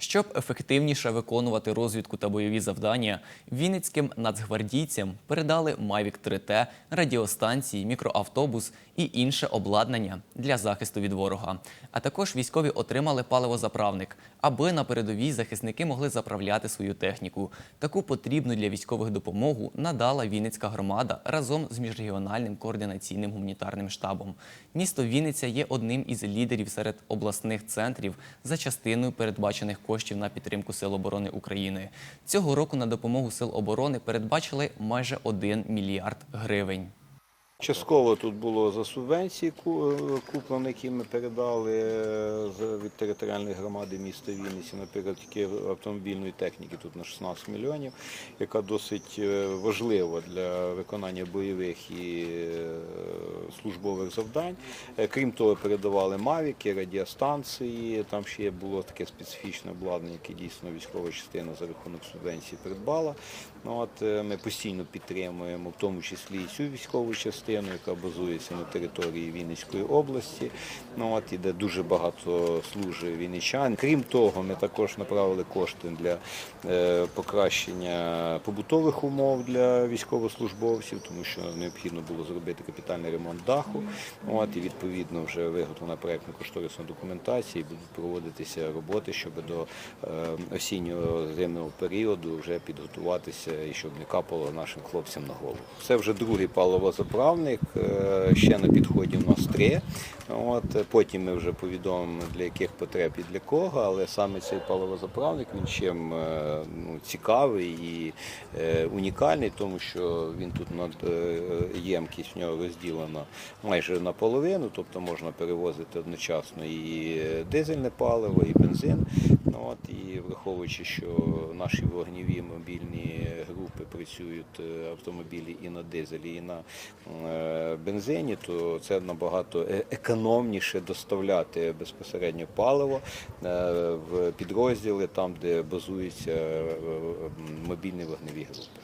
Щоб ефективніше виконувати розвідку та бойові завдання, вінницьким нацгвардійцям передали Mavic 3T, радіостанції, мікроавтобус і інше обладнання для захисту від ворога. А також військові отримали паливозаправник, аби на передовій захисники могли заправляти свою техніку. Таку потрібну для військових допомогу надала Вінницька громада разом з міжрегіональним координаційним гуманітарним штабом. Місто Вінниця є одним із лідерів серед обласних центрів за частиною передбачених коштів на підтримку Сил оборони України. Цього року на допомогу Сил оборони передбачили майже 1 мільярд гривень. Частково тут було за субвенції е, куплено, які ми передали е, від територіальної громади міста Вінниці, наприклад, тільки автомобільної техніки тут на 16 мільйонів, яка досить е, важлива для виконання бойових і службових завдань. Е, Крім того, передавали мавіки, радіостанції. Там ще було таке специфічне обладнання, яке дійсно військова частина за рахунок субвенції придбала. Ну, от, е, ми постійно підтримуємо, в тому числі і цю військову частину, яка базується на території Вінницької області, ну, от, і де дуже багато служить вінничан. Крім того, ми також направили кошти для е, покращення побутових умов для військовослужбовців, тому що необхідно було зробити капітальний ремонт даху. От, і відповідно вже виготовлена проєктно кошторисна документація, і будуть проводитися роботи, щоб до е, осіннього зимного періоду вже підготуватися і щоб не капало нашим хлопцям на голову. Це вже другий паливозаправник, е, ще на підході у нас три. От, потім ми вже повідомимо для яких потреб і для кого, але саме цей паливозаправник він чим е, ну, цікавий і унікальний, тому що він тут над ємкість в нього розділена майже наполовину, тобто можна перевозити одночасно і дизельне паливо, і бензин. Ну, От, і враховуючи, що наші вогневі мобільні групи працюють е, автомобілі і на дизелі, і на е, бензині, то це набагато е- економніше доставляти безпосередньо паливо е, в підрозділи, там, де базуються е, е, мобільні вогневі групи.